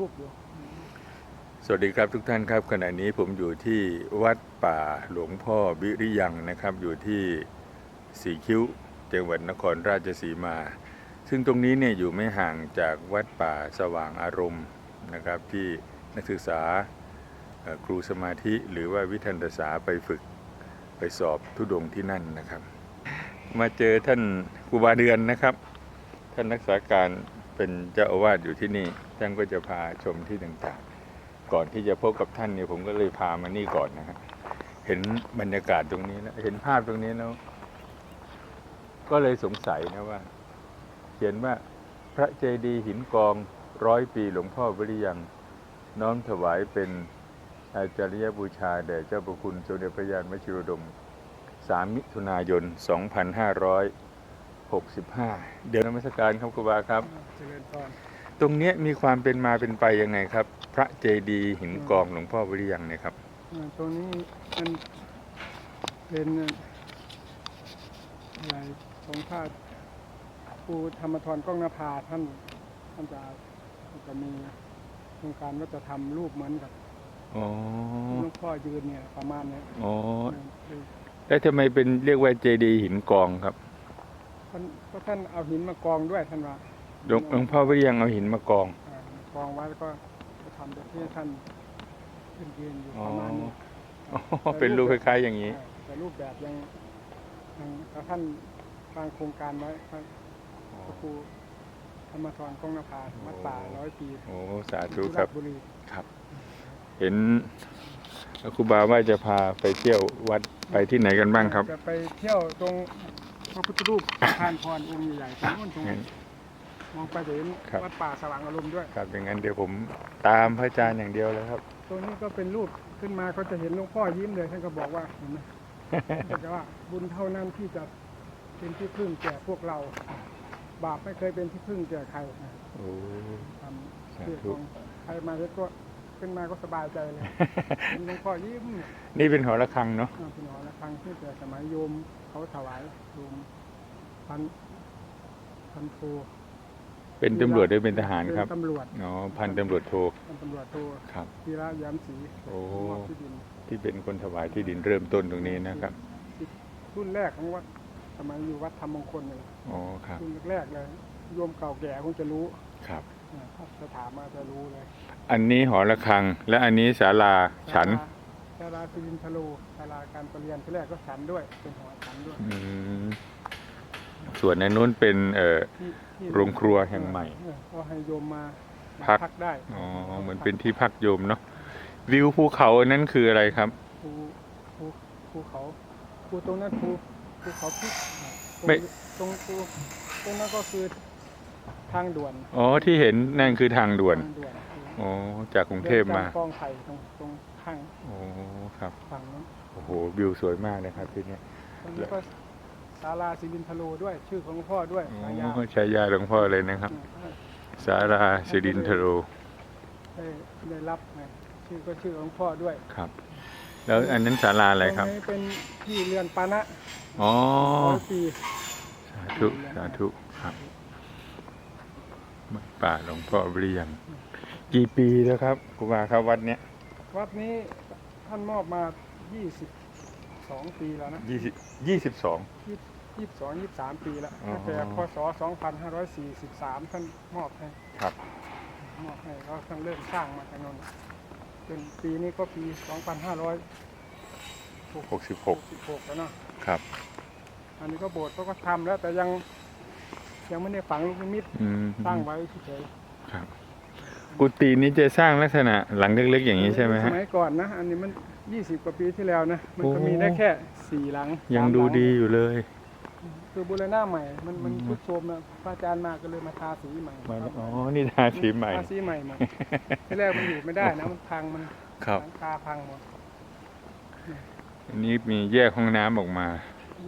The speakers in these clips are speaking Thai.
รูปอยู่สวัสดีครับทุกท่านครับ ขณะนี้ผมอยู่ที่วัดป่าหลวงพ่อวิริยังนะครับ อยู่ที่สีคิ้วจังหวัดนครราชสีมา ซึ่งตรงนี้เนี่ยอยู่ไม่ห่างจากวัดป่าสว่างอารมณ์นะครับ ที่นักศึกษาครูสมาธิหรือว่าวิทันตศาไปฝึกไปสอบทุดงที่นั่นนะครับ มาเจอท่านครูบาเดือนนะครับ ท่านรักษาการ เป็นเจ้าอาวาสอยู่ที่นี่ ท่านก็จะพาชมที่ต่างๆ ก่อนที่จะพบกับท่านเนี่ยผมก็เลยพามานี่ก่อนนะครับเห็นบรรยากาศตรงนี้แล้วเห็นภาพตรงนี้แล้วก็เลยสงสัยนะว่า เขียนว่าพระเจดีย์หินกองร้อยปีหลวงพ่อวิริยัง น้อมถวายเป็นอาจาริยบูชา แด่เจ้าประคุณสมเด็จพระยานวชิรดม 3 มิถุนายน 2565 เดี๋ยวนมัสการครับครูบาครับ เจริญพรตรงเนี้ยมีความเป็นมาเป็นไปยังไงครับ พระเจดีย์หินกองหลวงพ่อวิริยังเนี่ยครับ อ่าตรงนี้มันเป็นอะไรของพระครูธรรมทรก้องนภาท่านท่านจะจะมีโครงการว่าจะทำรูปเหมือนกับอ๋อ หลวงพ่อยืนเนี่ยประมาณเนี้ยอ๋อ คือแล้วทำไมเป็นเรียกว่าเจดีย์หินกองครับ ท่านก็ท่านเอาหินมากองด้วยท่านว่าหลวงหลวงพ่อวิริยังเอาหินมากองอ่ากองไว้แล้วก็จะทำแบบที่ท่านยืนยืนอยู่อ๋อประมาณนี้อ๋อเป็นรูปคล้ายๆอย่างนี้ อ่าแต่รูปแบบยังยังแล้วท่านวางโครงการไว้พระพระครูธรรมทรก้องนภาวัดป่าร้อยปีโอ้สาธุครับสุบุรีครับ เห็นครูบาว่าจะพาไปเที่ยววัดไปที่ไหนกันบ้างครับ จะไปเที่ยวตรง พระพุทธรูปทานพรองค์ใหญ่ๆตรงนู้นตรงงั้นมองไปจะเห็นครับ วัดป่าสว่างอารมณ์ด้วย ครับอย่างนั้นเดี๋ยวผมตามพระอาจารย์อย่างเดียวเลยครับ ตรงนี้ก็เป็นรูปขึ้นมาก็จะเห็นหลวงพ่อยิ้มเลยท่านก็บอกว่าเห็นไหม ท่านก็ว่าบุญเท่านั้นที่จะเป็นที่พึ่งแก่พวกเรา บาปไม่เคยเป็นที่พึ่งแก่ใครนะโอ้ ทำสาธุเรื่องของใครมาแล้วก็ ขึ้นมาก็สบายใจเลยเห็นหลวงพ่อยิ้มเนี่ยนี่เป็นหอระฆังเนาะอ่าเป็นหอระฆังที่แต่สมัยโยมเขาถวายโยมพันพันโทเป็นตำรวจหรือเป็นทหารครับเป็นตำรวจอ๋อพันตำรวจโทเป็นตำรวจโทครับธีระยามศรีโอ้มอบที่ดินที่เป็นคนถวายที่ดินเริ่มต้นตรงนี้นะครับรุ่นแรกของวัดสมัยอยู่วัดธรรมมงคลเลยอ๋อครับรุ่นแรกๆเลยโยมเก่าแก่คงจะรู้ครับอ่า ถ้าจะถามมาจะรู้เลยอันนี้หอระฆัง และอันนี้ศาลาฉันศาลาสิรินทโลศาลาการประเรียนที่แรกก็ฉันด้วย เป็นหอฉันด้วยอืมส่วนในนู้นเป็นเอ่อที่ที่โรงครัวแห่งใหม่ เออก็ให้โยมมาพักพักได้อ๋อเหมือนเป็นที่พักโยมเนาะวิวภูเขาอันนั้นคืออะไรครับ ภูภูภูเขาภูตรงนั้นภูภูเขาพิกตรงไม่ ตรงตรงตรงนั้นก็คือ ทางด่วนอ๋อที่เห็นนั่นคือทางด่วนทางด่วนอ๋อจากกรุงเทพมาดินจกกองไผ่ตรงตรงข้างโอ้ครับฝั่งนั้นโอ้โหวิวสวยมากเลยครับที่นี่ตรงนี้ก็ศาลาสิรินทโลด้วย ชื่อของหลวงพ่อด้วยอ๋ฉายาอใช้ยาหลวงพ่อเลยนะครับอืมสาราสิรินทโรได้ได้รับไงชื่อก็ชื่อของหลวงพ่อด้วยครับ แล้วอันนั้นศาลาอะไรครับตงนี้เป็นที่เรือนปานะอ๋อร้อยปีสาธุสาธุครับ วัดป่าหลวงพ่อวิริยังกี่ปีแล้วครับครูบาครับวัดเนี้ยวัดนี้ท่านมอบมา 22 ปีแล้วนะยี่สิบยี่สิบสอง 22 23 ปีแล้วอ๋อ ตั้งแต่พศ 2543 ท่านมอบให้ครับมอบให้เราท่านเริ่มสร้างมาจากนั้นจนปีนี้ก็ปี 2566หกสิบหกแล้วเนาะ ครับ อันนี้ก็โบสถ์เขาก็ทำแล้วแต่ยัง ยังไม่ได้ฝังลูกนิมิตอืมตั้งไว้เฉยครับ กุฏินี้จะสร้างลักษณะหลังเล็กๆๆอย่างนี้ใช่ไหมสฮะ มัยก่อนนะ อันนี้มัน20กว่าปีที่แล้วนะ มันก็โอ้ มีได้แค่สี่หลังยังสามดูหลัดีอยู่เลย คือบูรณะใหม่ มันมันอืม ทุดโทรมนะพระอาจารย์มาก็เลยมาทาสีใหม่มาอ๋อ นี่ทาสีใหม่ ทาสีใหม่หมดที่แรกมันอยู่ไม่ได้นะ มันพังมันครับ หลังคาพังหมดอันนี้มีแยกห้องน้ำออกมา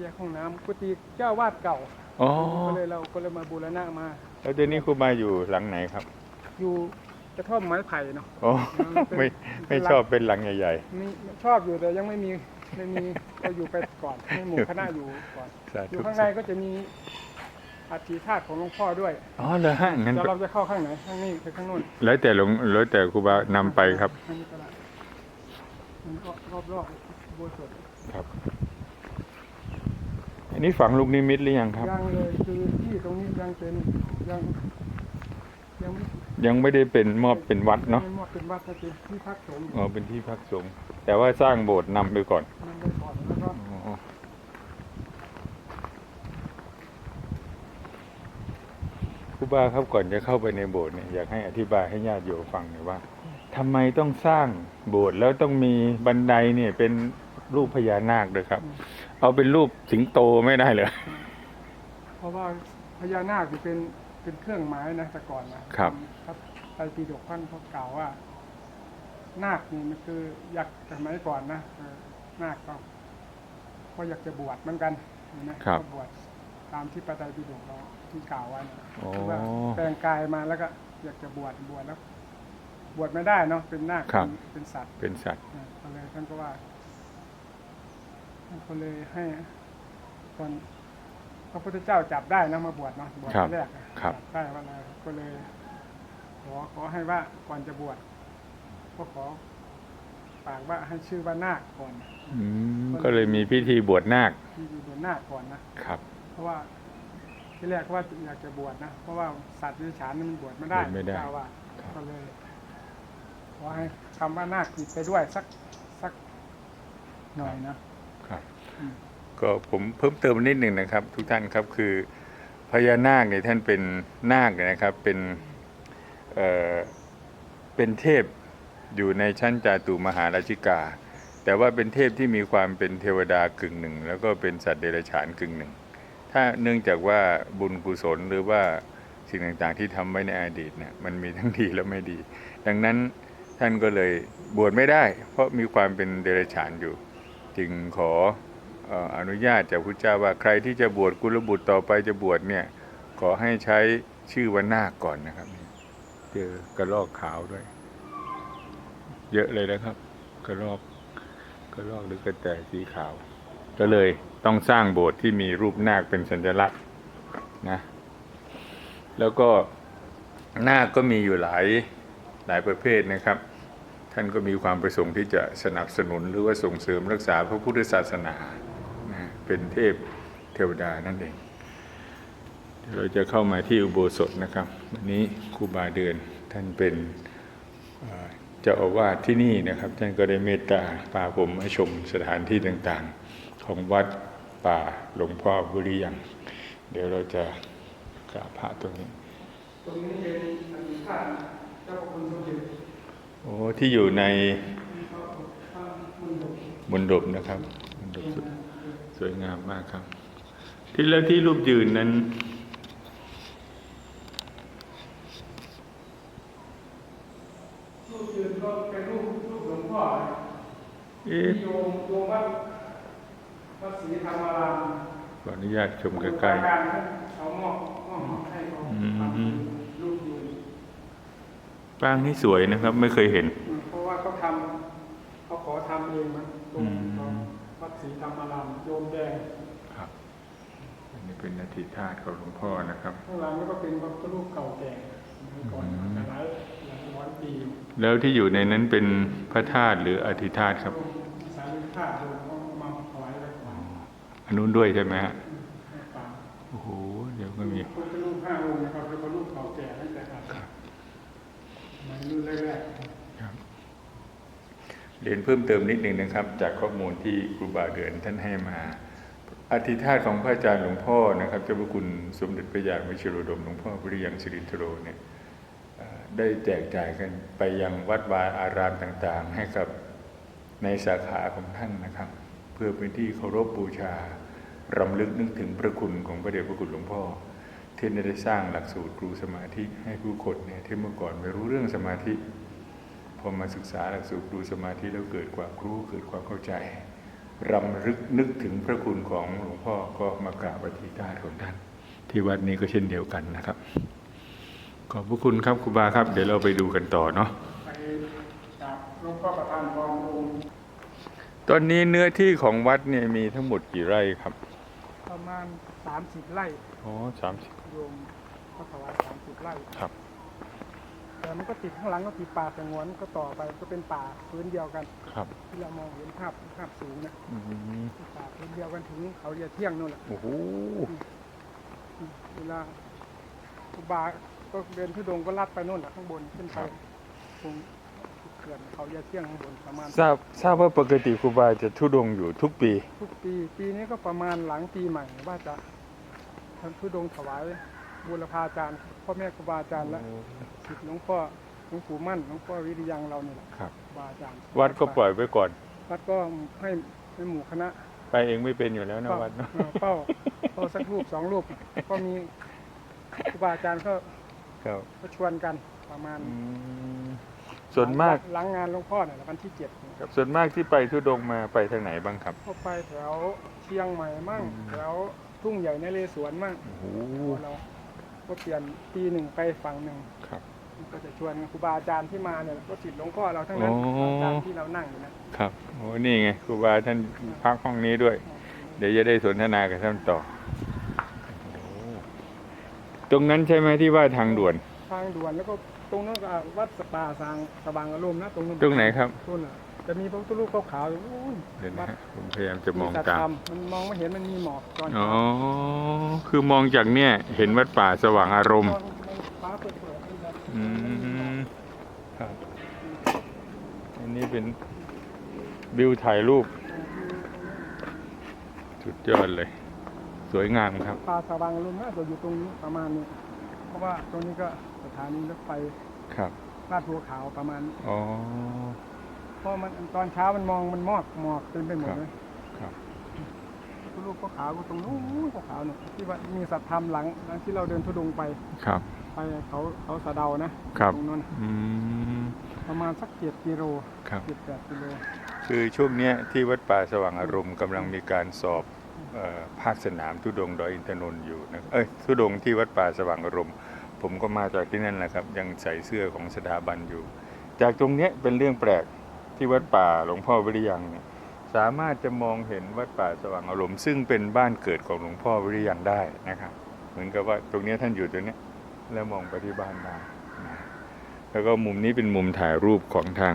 แยกห้องน้ำกุฏิเจ้าวาดเก่า อ๋อก็เลยเราก็เลยมาบูรณะมา แล้วเดี๋ยวนี้ครูบาอยู่หลังไหนครับ อยู่กระท่อมไม้ไผ่เนาะอ๋อเป็นไม่ไม่ชอบเป็นหลังใหญ่มีชอบอยู่แต่ยังไม่มีไม่มีก็อยู่ไปก่อนให้หมู่คณะอยู่ก่อนๆสาอยู่ธุข้างในก็จะมีอัฐิธาตุของหลวงพ่อด้วยอ๋อเหรอฮะงั้นเดี๋ยวเราจะเข้าข้างไหนข้างนี้หรือข้างนู้นแล้วแต่หลวงแล้วแต่ครูบานำไปครับ ข้างนี้ก็ได้มันก็รอบๆโบสถ์ครับ อันนี้ฝังลูกนิมิตหรือยังครับ ยังเลยคือที่ตรงนี้ยังเป็นยังยังไม่ยังไม่ได้เป็นมอบเป็นวัดเนาะไม่มอบเป็นวัดนะจีที่พักสงฆ์อ๋อเป็นที่พักสงฆ์แต่ว่าสร้างโบสถ์นำไปก่อนมันได้ก่อนแล้วก็อ๋อครูบาครับก่อนจะเข้าไปในโบสถ์เนี่ยอยากให้อธิบายให้ญาติโยมฟังหน่อยว่าทำไมต้องสร้างโบสถ์แล้วต้องมีบันไดเนี่ยเป็นรูปพญานาคด้วยครับ เอาเป็นรูปสิงโตไม่ได้เหรอเพราะว่าพญานาคนี่เป็นเป็นเครื่องหมายนะแต่ก่อนนะครับ ครับไตรปิฎกท่านเขากล่าวว่า นาคนี่มันคืออยากสมัยก่อนนะเออนาคก็ก็อยากจะบวชเหมือนกันนะครับก็บวชตามที่พระไตรปิฎกเราที่กล่าวไว้นะอ๋อคือว่าแปลงกายมาแล้วก็อยากจะบวชบวชแล้ว บวชไม่ได้เนาะเป็นนาคครับเป็นเป็นสัตว์เป็นสัตว์นะก็เลยท่านก็ว่าท่าน ก็เลยให้ตอนพระพุทธเจ้าจับได้นะมาบวชเนาะบวชครับแรกอะครับ จับได้ว่าอะไรก็เลยขอขอให้ว่าก่อนจะบวชก็ขอฝากว่าให้ชื่อว่านาคก่อนอืมก็เลยมีพิธีบวชนาคที่อยู่บนนาคก่อนนะ ครับเพราะว่าที่แรกว่าอยากจะบวชนะ เพราะว่าสัตว์ในฉานนี่มันบวชไม่ได้บวชไม่ได้เจ้าว่าครับก็เลยขอให้คำว่านาคติดไปด้วยสักสักหน่อยนะครับอืม ก็ผมเพิ่มเติมนิดหนึ่งนะครับ ทุกท่านครับคือพญานาคเนี่ยท่านเป็นนาคเนี่ยนะครับเป็นเอ่อเป็นเทพอยู่ในชั้นจาตุมหาราชิกา แต่ว่าเป็นเทพที่มีความเป็นเทวดากึ่งหนึ่ง แล้วก็เป็นสัตว์เดรัจฉานกึ่งหนึ่ง ถ้าเนื่องจากว่าบุญกุศลหรือว่าสิ่งต่างๆที่ทำไว้ในอดีตเนี่ยมันมีทั้งดีและไม่ดี ดังนั้นท่านก็เลยบวชไม่ได้ เพราะมีความเป็นเดรัจฉานอยู่ จึงขอ อนุญาตจากพระเจ้าว่าใครที่จะบวชกุลบุตรต่อไปจะบวชเนี่ยขอให้ใช้ชื่อว่านาคก่อนนะครับ เจอกระรอกขาวด้วย เยอะเลยนะครับ กระรอกกระรอกหรือกระแตสีขาว ก็เลยต้องสร้างโบสถ์ที่มีรูปนาคเป็นสัญลักษณ์นะ แล้วก็นาคก็มีอยู่หลายหลายประเภทนะครับ ท่านก็มีความประสงค์ที่จะสนับสนุนหรือว่าส่งเสริมรักษาพระพุทธศาสนา เป็นเทพเทวดานั่นเองเดี๋ยวเราจะเข้ามาที่อุโบสถนะครับวันนี้ครูบาเดือนท่านเป็นเอ่อเจ้าอาวาสที่นี่นะครับ ท่านก็ได้เมตตาพาผมมาชมสถานที่ต่างๆ ของวัดป่าหลวงพ่อบุริยังเดี๋ยวเราจะกราบพระตรงนี้ตรงนี้เป็นอดีตท่านเจ้าพระคุณสมเด็จโอ้ที่อยู่ในพระพระมุนดกบนดบนะครับบนดบส วยสวยงามมากครับ ที่แล้วที่รูปยืนนั้น รูปยืนก็เป็นรูปรูปหลวงพ่อเอ๊ะที่โยมโยมวัดวัดศรีธรรมารามขออนุญาตชมใกล้การเขามอบมอบให้เขาอืมทำรูปยืนๆปรางนี่สวยนะครับ ไม่เคยเห็นอืมเพราะว่าเขาทำเขาขอทำเองมันตรงอืมเขา วัดศรีธรรมารามโยมแดงครับอันนี้เป็นนาทีธาตุของหลวงพ่อนะครับข้างหลังก็เป็นพระพุทธรูปเก่าแก่สมัยก่อนอืมหลายหลายร้อยปีแล้วที่อยู่ในนั้นเป็นพระธาตุหรืออธิธาตุครับสารีธาตุโยมเขามาถวายไว้ก่อนอันนู้นด้วยใช่ไหมฮะให้ฟังโอ้โหเดี๋ยวก็มีพระพุทธรูปห้าองค์นะครับเป็นพระรูปเก่าแก่ตั้งแต่ครับสมัยรุ่นแรกๆครับ เรียนเพิ่มเติมนิดหนึ่งนะครับ จากข้อมูลที่ครูบาเดือนท่านให้มาอธิธาตของพระอาจารย์หลวงพ่อนะครับเจ้าพระคุณสมเด็จพระยาวิชิโรดมหลวงพ่อพริยังสิรินทโรเนี่ยได้แจกจ่ายกันไปยังวัดวาอารามต่างๆ ให้กับในสาขาของท่านนะครับ เพื่อเป็นที่เคารพบูชารำลึกนึกถึงพระคุณของพระเดชพระคุณหลวงพ่อที่ได้สร้างหลักสูตรครูสมาธิให้ผู้คนเนี่ยที่เมื่อก่อนไม่รู้เรื่องสมาธิ พอมาศึกษาหลักสูตรดูสมาธิแล้วเกิดความรู้เกิดความเข้าใจรำลึกนึกถึงพระคุณของหลวงพ่อก็มากราบอธิษฐานของท่าน ที่วัดนี้ก็เช่นเดียวกันนะครับ ขอบพระคุณครับครูบาครับ เดี๋ยวเราไปดูกันต่อเนาะไปจากหลวงพ่อประธานพรองค์ตอนนี้เนื้อที่ของวัดเนี่ยมีทั้งหมดกี่ไร่ครับ ประมาณ 30 ไร่ อ๋อสามสิบโยมก็ถวายสามสิบไร่ครับ แต่มันก็ติดข้างหลังก็ติดป่าสงวนก็ต่อไปก็เป็นป่าพื้นเดียวกัน ครับที่เรามองเห็นภาพภาพสูงนะอืมป่าพื้นเดียวกันถึงเขาเรียเที่ยงนู่นแหละโอ้โหเวลาครูบาก็เดินทุดงค์ก็ลัดไปนู่นแหละข้างบนขึ้นไปตรงเขื่อนเขาเรียเที่ยงข้างบนประมาณทราบทราบว่าปกติครูบาจะทุดงค์อยู่ทุกปี ทุกปีปีนี้ก็ประมาณหลังปีใหม่ว่าจะทำทุดงค์ถวายบูรพาจารย์พ่อแม่ครูบาอาจารย์และ ศิษย์หลวงพ่อหลวงปู่มั่นหลวงพ่อวิริยังเราเนี่ยแหละครับครูบาอาจารย์วัดก็ปล่อยไว้ก่อน วัดก็ให้ให้หมู่คณะไปเองไม่เป็นอยู่แล้วนะเป้าวัดเนอะ เออเป้าเป้าสักรูปสองรูปก็มีครูบาอาจารย์ก็ครับก็ชวนกันประมาณอืมส่วนมากหลังงานหลวงพ่อเนี่ยแหละวันที่เจ็ดเนี่ยครับส่วนมากที่ไปทุดงค์มาไปทางไหนบ้างครับ ก็ไปแถวเชียงใหม่มั่งอืม แถวทุ่งใหญ่ในเรสวนมั่งโอ้โหเราก็เปลี่ยนปีหนึ่งไปฝั่งหนึ่งครับ ก็จะชวนครูบาอาจารย์ที่มาเนี่ยก็ศิษย์หลวงพ่อเราทั้งนั้นอ๋ออาจารย์ที่เรานั่งอยู่นะครับโอ้นี่ไงครูบาท่านพักห้องนี้ด้วย เดี๋ยวจะได้สนทนากับท่านต่อโอ้โหตรงนั้นใช่ไหมที่ว่าทางด่วน ทางด่วนแล้วก็ตรงนั้นก็วัดสปาสางสว่างอารมณ์นะตรงนั้นตรงไหนครับต้นอะจะมีพระพุทธรูปขาวๆอยู่โอ้ยเดี๋ยวนะวัดฮะผมพยายามจะมองสัตว์ตามธรรมันมองไม่เห็นมันมีหมอกตอนอ๋อเช้าคือมองจากเนี่ยเห็นวัดป่าสว่างอารมณ์ นนี้เป็นวิวถ่ายรูป สุดยอดเลย สวยงามครับปลาสว่างอารมณ์น่าจะอยู่ตรงนี้ประมาณนี้ เพราะว่าตรงนี้ก็สถานีรถไฟครับลาดบัวขาวประมาณนี้อ๋อเพราะมันตอนเช้ามันมองมันมอกหมอกเต็มไปหมดครับเลยครับรูปก็ขาวก็ตรงนู้นก็ขาวเนี่ยที่ว่ามีสัตว์ธรรมหลังหลังที่เราเดินทุดงค์ไปครับ ไปเขาเขาสะเดานะครับตรงนั้นอืม ประมาณสักเจ็ดกิโลครับ เจ็ดแปดกิโลคือช่วงเนี้ยที่วัดป่าสว่างอารมณ์กำลังมีการสอบเออภาคสนามทุดงค์ดอยอินทนนท์อยู่นะเอ้ยทุดงค์ที่วัดป่าสว่างอารมณ์ ผมก็มาจากที่นั่นแหละครับ ยังใส่เสื้อของสถาบันอยู่ จากตรงเนี้ยเป็นเรื่องแปลกที่วัดป่าหลวงพ่อวิริยังเนี่ยสามารถจะมองเห็นวัดป่าสว่างอารมณ์ ซึ่งเป็นบ้านเกิดของหลวงพ่อวิริยังได้นะครับเหมือนกับว่าตรงเนี้ยท่านอยู่ตรงเนี้ยแล้วมองไปที่บ้านได้นะ แล้วก็มุมนี้เป็นมุมถ่ายรูปของทาง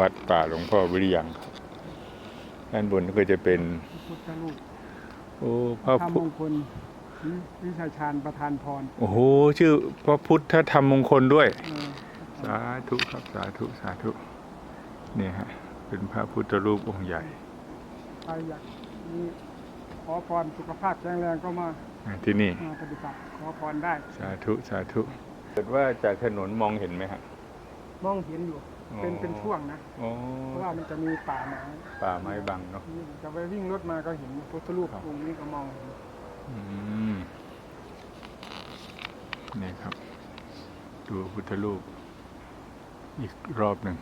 วัดป่าหลวงพ่อวิริยังครับด้านบนก็จะเป็นพระพุทธรูปโอ้พระธรรมพุมงคลวิชาชาญประธานพรโอ้โหชื่อพระพุทธธรรมมงคลด้วยเออสาธุครับสาธุสาธุเนี่ยฮะเป็นพระพุทธรูปองค์ใหญ่ใครอยากมีขอพรสุขภาพแข็งแรงก็มาอ่าที่นี่มาปฏิบัติขอพรได้ สาธุสาธุ เกิดว่าจากถนนมองเห็นไหมฮะ มองเห็นอยู่ เป็นอ๋อ เป็นช่วงนะอ๋อเพราะว่ามันจะมีป่าไม้ป่าไม้บังเนาะนี่จะไปวิ่งรถมาก็เห็นพระพุทธรูปครับ องค์นี้ก็มองเห็นอืมนี่ครับ ดูพุทธรูป อีกรอบหนึ่ง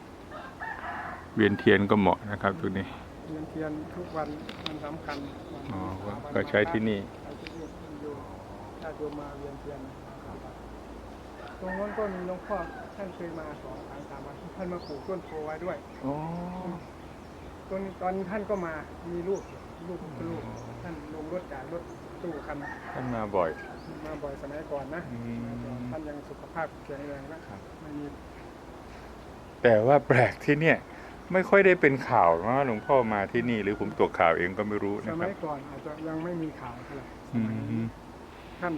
เวียนเทียนก็เหมาะนะครับตรงนี้เทียนเทียนทุกวันมันสำคัญวันอ๋อวันก็ใช้ที่นี่ ใช้ที่นี่โยมญาติโยมมาเวียนเทียน ตรงนั้นก็มีหลวงพ่อท่านเคยมาสองครั้งสามวันท่านมาปลูกต้นโพไว้ด้วยอ๋อ ตอนตอนท่านก็มามีรูปรูปพระรูปท่านลงรถจากรถตู้คันนั้น ท่านมาบ่อย มาบ่อยสมัยก่อนนะอืมท่านยังสุขภาพแข็งแรงนะครับ ไม่มีแต่ว่าแปลกที่เนี่ย ไม่ค่อยได้เป็นข่าวว่าหลวงพ่อมาที่นี่ หรือผมตกข่าวเองก็ไม่รู้สนะคมัรับยก่อนอาจจะยังไม่มีข่าวเท่าไหร่สอืมัยนี้มท่าน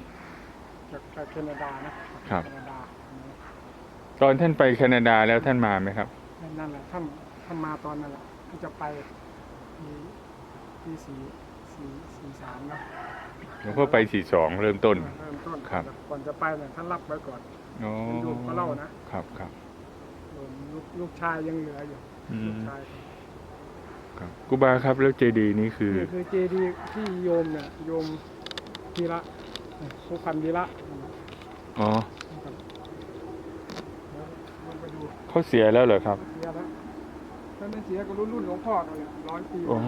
จากจากแคนาดานะครับ แคนาดา ตอนท่านไปแคนาดาแล้วท่านมาไหมครับ นั่นแหละท่านท่านมาตอนนั้นแหละท่านจะไปปีปีสี่สี่สี่สามนะหลวงพ่อไปสี่สองเริ่มต้น เริ่มต้นครับ ก่อนจะไปเนี่ยท่านรับไว้ก่อนอ๋อลูกก็เล่านะครับครับส่วนลูกลูกชายยังเหลืออยู่อืลูมกชายครับกูบาครับแล้วเจดีย์นี้คือ นี่คือเจดีย์ที่โยมเนี่ยโยมวีระผู้พันวีระ อ๋อ นะครับลองไปดู เขาเสียแล้วเหรอครับเสียแล้วท่านไม่เสียก็รุ่นรุ่นหลวงพ่อกันเลยร้อยปีอ๋อ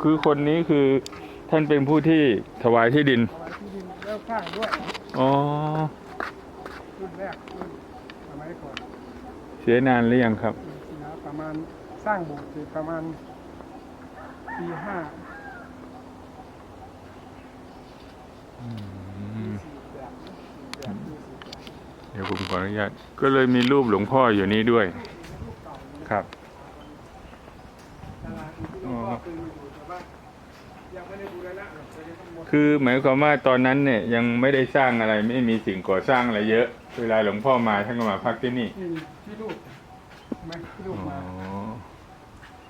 คือคนนี้คือท่านเป็นผู้ที่ถวายที่ดินถวายที่ดินแล้วสร้างด้วยอ๋อรุ่นแรกรุ่นสมัยก่อนเสียนานหรือยังครับเสียประมาณสร้างโบสถ์เสร็จประมาณปีห้า อื ปี ม สี่ เดี๋ยวผมขออนุญาตก็เลยมีรูปหลวงพ่ออยู่นี้ด้วยรูปเก่าอยู่นะครับตลาดที่หลวงพ่อคืออยู่แต่ว่ายังไม่ได้บูรณะหรอกจะได้ทั้งหมดคือหมายความว่าตอนนั้นเนี่ยยังไม่ได้สร้างอะไรไม่มีสิ่งก่อสร้างอะไรเยอะ เวลาหลวงพ่อมาท่านก็มาพักที่นี่นี่ที่รูปไหมที่รูปอ๋อมา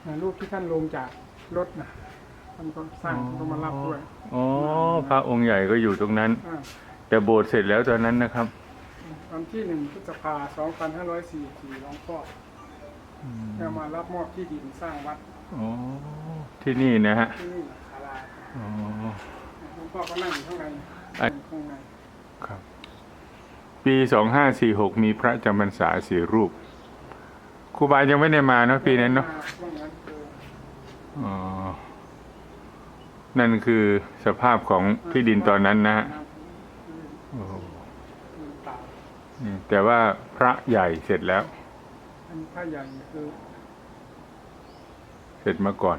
นะรูปที่ท่านลงจากรถนะท่านก็สร้างท่านก็มารับด้วยอ๋อพระองค์ใหญ่ก็อยู่ตรงนั้นอ่าแต่โบสถ์เสร็จแล้วตอนนั้นนะครับ วันที่หนึ่งพฤษภาสองพันห้าร้อยสี่สี่หลวงพ่อจะมารับมอบที่ดินสร้างวัดอ๋อที่นี่นะฮะที่นี่ศาลาอ๋อ หลวงพ่อก็นั่งอยู่ข้างในอะข้างในครับ ปีสองห้าสี่หกมีพระจำพรรษาสี่รูปครูบายังไม่ได้มาเนาะปีนั้นเนาะช่วงนั้นคืออ๋อนั่นคือสภาพของที่ดินตอนนั้นนะฮะโอ้โหดินเปล่าอืม แต่ว่าพระใหญ่เสร็จแล้ว อันผ้าใหญ่คือเสร็จมาก่อน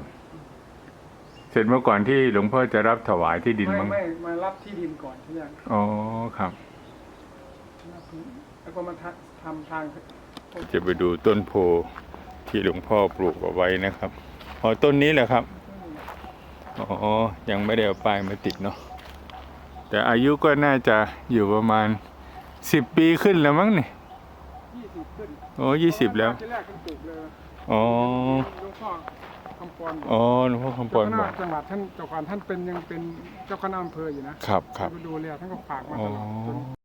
เสร็จมาก่อนที่หลวงพ่อจะรับถวายที่ดินไม่มั้งไม่มารับที่ดินก่อนที่ยังอ๋อครับ แล้วก็มาทำทำทาง จะไปดูต้นโพที่หลวงพ่อปลูกเอาไว้นะครับอ๋อต้นนี้แหละครับอ๋อยังไม่ได้เอาป้ายมาติดเนาะแต่อายุก็น่าจะอยู่ประมาณ สิบปีขึ้นแล้วมั้งนี่ยี่สิบขึ้นโอ้ยี่สิบแล้วที่แรกท่านปลูกเลยอ๋อหลวงพ่อคำปอนอ๋อหลวงพ่อคำปอนบอกเจ้าคณะจังหวัดท่านเจ้าก่อนท่านเป็นยังเป็นเจ้าคณะอำเภออยู่นะครับครับท่านก็ดูแลท่านก็ฝากมาอ๋ตลอดจนอ